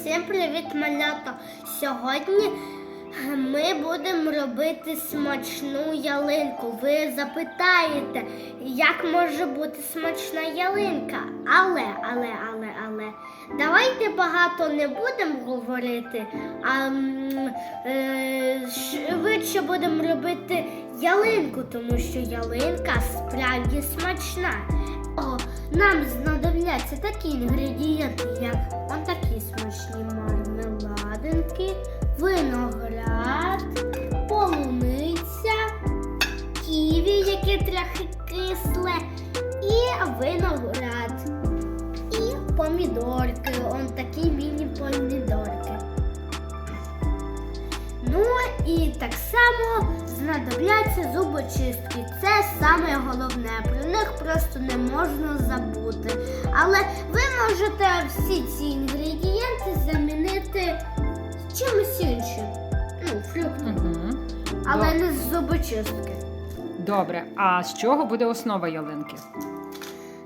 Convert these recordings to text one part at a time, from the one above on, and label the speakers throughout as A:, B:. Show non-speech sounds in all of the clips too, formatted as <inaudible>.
A: Всім привіт, малята! Сьогодні ми будемо робити смачну ялинку. Ви запитаєте, як може бути смачна ялинка? Але, але, але, але. Давайте багато не будемо говорити, а е, швидше будемо робити ялинку, тому що ялинка справді смачна. О, нам знадобляться такі інгредієнти, як отакі смачні мармеладинки, виноград, полуниця, ківі, яке трохи кисле, і виноград, і помідорки, он такі міні-помідорки. Ну і так само знадобляться зубочистки. Це саме головне. Про них просто не можна забути. Але ви можете всі ці інгредієнти замінити чимось іншим. Ну, фруктом.
B: Угу.
A: Але
B: Добре.
A: не з зубочистки.
B: Добре. А з чого буде основа ялинки?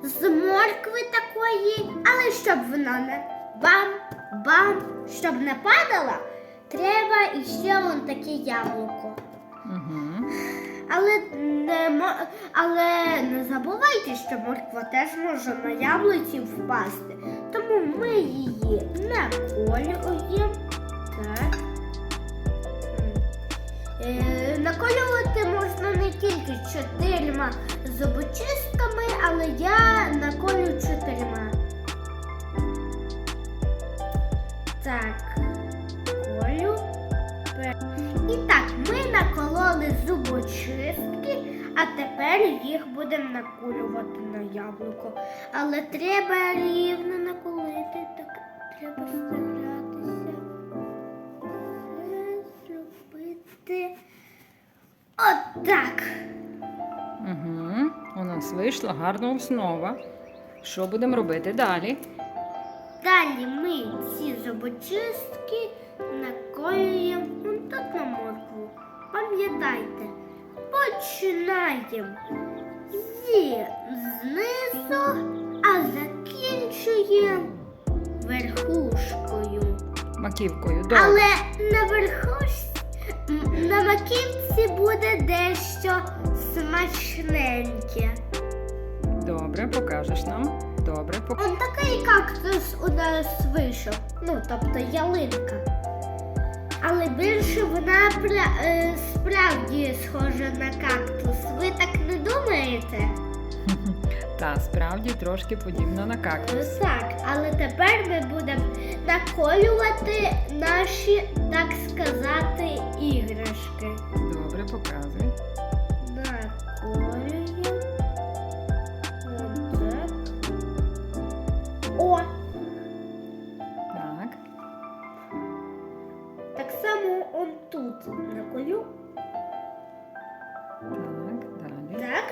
A: З моркви такої, але щоб вона не бам-бам, щоб не падала, треба іще вон таке яблуко.
B: Угу.
A: Але не, мо- але не забувайте, що морква теж може на яблуці впасти. Тому ми її наколюємо. Так. Е, наколювати можна не тільки чотирма зубочистками, але я наколю чотирма. Так, тепер їх будемо наколювати на яблуко. Але треба рівно наколити, так треба старатися. Все зробити. Отак.
B: Угу. У нас вийшла гарна основа. Що будемо робити далі?
A: Далі ми ці зубочистки наколюємо тут на моркву. Пам'ятайте, починаємо зі знизу, а закінчуємо верхушкою.
B: Маківкою. Добре.
A: Але на верхушці, на маківці буде дещо смачненьке.
B: Добре, покажеш нам. Добре, пок...
A: Он такий кактус у нас вийшов. Ну, тобто ялинка. Але більше вона е, справді схожа на кактус. Ви так не думаєте? <laughs>
B: Та справді трошки подібна на кактус.
A: Так, але тепер ми будемо наколювати наші, так сказати, іграшки.
B: Добре, показуй. Так, далі.
A: Так.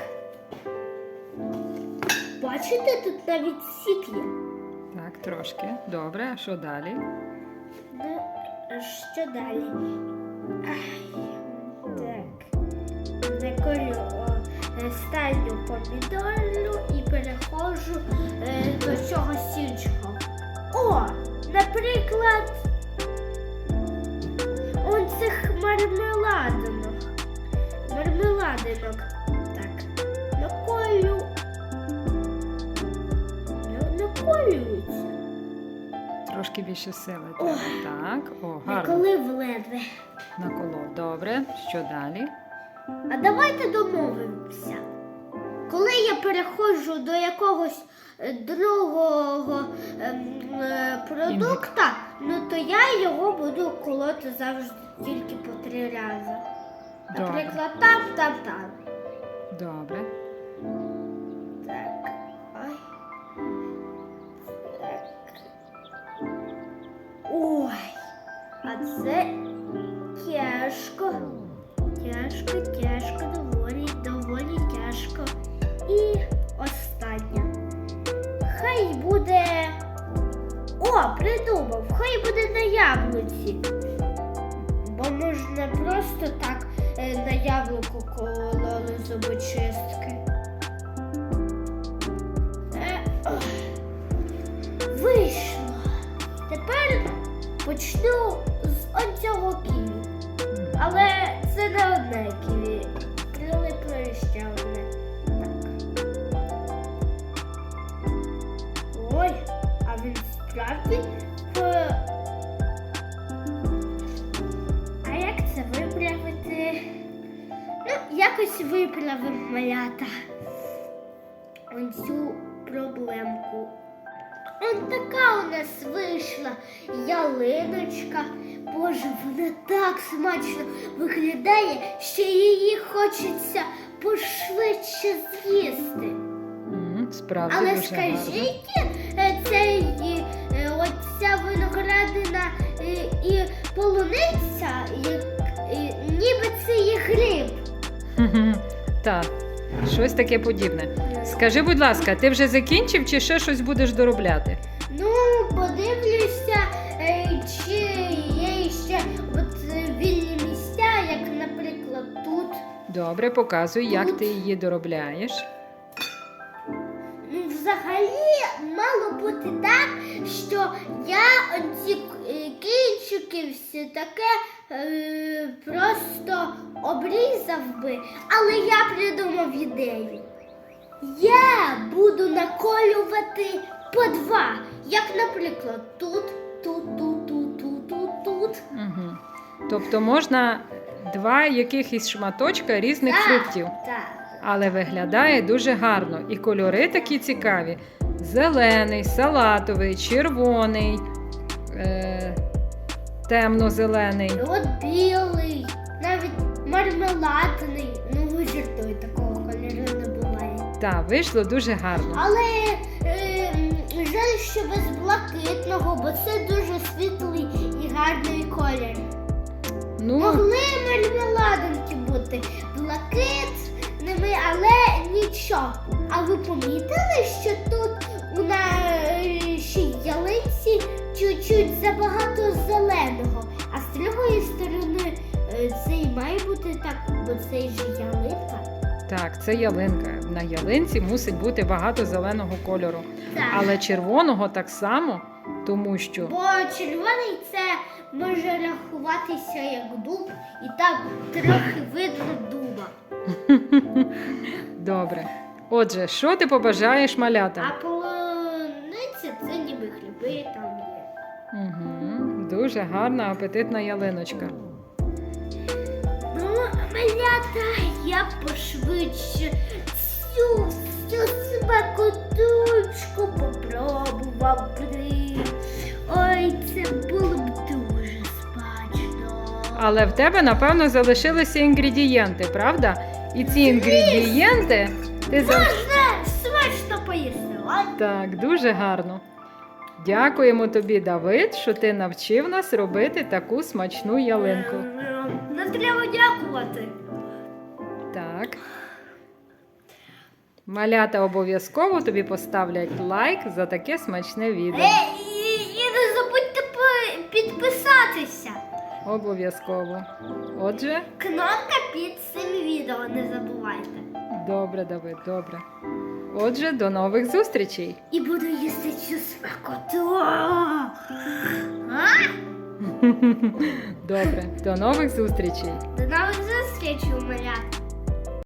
A: Бачите, тут навіть сік є.
B: Так, трошки. Добре, а що далі?
A: Ну, що далі? Ай, так. О, е, помідорну і переходжу е, до чогось іншого. О, наприклад, он цих мармеладинок. Мармеладинок. Так. Наколю. Наколюються.
B: Трошки більше сили треба. Так. О, гарно.
A: Наколив ледве.
B: Наколов. Добре. Що далі?
A: А давайте домовимося. Коли я переходжу до якогось е, другого ем, е, продукта, ну то я його буду колоти завжди тільки по три рази.
B: Добре.
A: Наприклад, там, там, там.
B: Добре.
A: Так. Ай. Так. Ой. А це тяжко. Тяжко, тяжко, доволі, доволі тяжко. І остання. Хай буде. О, придумав, хай буде на яблуці. Бо можна просто так е, на яблуку кололи зубочистки. Е. Вийшло. Тепер почну з оцього ківі. Але це не одне ківі. Прилипло ще одне. Так. Ой, а він справді. Якось виправимо малята. Оцю проблемку. Он така у нас вийшла ялиночка. Боже, вона так смачно виглядає, що її хочеться пошвидше з'їсти.
B: Справді
A: Але
B: дуже
A: скажіть, е, цей, е, оця виноградина е, і полуниця,
B: Так, щось таке подібне. Скажи, будь ласка, ти вже закінчив чи ще щось будеш доробляти?
A: Ну, подивлюся, е, чи є ще от вільні місця, як, наприклад, тут.
B: Добре, показуй, як ти її доробляєш.
A: Ну, взагалі мало бути так, що я ці е, кінчики все таке е, просто обрізав би, але я придумав ідею. Я буду наколювати по два, як, наприклад, тут, тут, тут, тут, тут, тут, тут.
B: Угу. Тобто можна два якихось шматочка різних
A: Так.
B: фруктів,
A: Так.
B: але виглядає дуже гарно. І кольори такі цікаві: зелений, салатовий, червоний, е- темно-зелений.
A: От білий, мармеладний. Ну, ви такого кольору не буває.
B: Так, вийшло дуже гарно.
A: Але е, жаль, що без блакитного, бо це дуже світлий і гарний колір.
B: Ну,
A: Могли мармеладинки бути блакитними, але нічого. А ви помітили, що тут у нашій бо це ж ялинка.
B: так, це ялинка. На ялинці мусить бути багато зеленого кольору.
A: Так.
B: Але червоного так само, тому що
A: Бо червоний це може рахуватися як дуб, і так трохи видно дуба. <laughs>
B: добре. Отже, що ти побажаєш малятам?
A: А полуниця це ніби хліби там є.
B: Угу. Дуже гарна апетитна ялиночка.
A: Малята, я пошвидше цю всю смакотучку попробував би. Ой, це було б дуже смачно.
B: Але в тебе, напевно, залишилися інгредієнти, правда? І ці інгредієнти ти за...
A: Можна смачно поїсти. ладно?
B: Так, дуже гарно. Дякуємо тобі, Давид, що ти навчив нас робити таку смачну ялинку.
A: Не треба дякувати.
B: Так. Малята обов'язково тобі поставлять лайк за таке смачне відео.
A: Е, і, і не забудьте підписатися.
B: Обов'язково. Отже,
A: Кнопка під цим відео, не забувайте.
B: добре, Давид, добре. Отже, до нових зустрічей.
A: І буду їсти цю смакоту. <laughs> А?
B: Добре, до нових зустрічей.
A: До нових зустрічей, малят.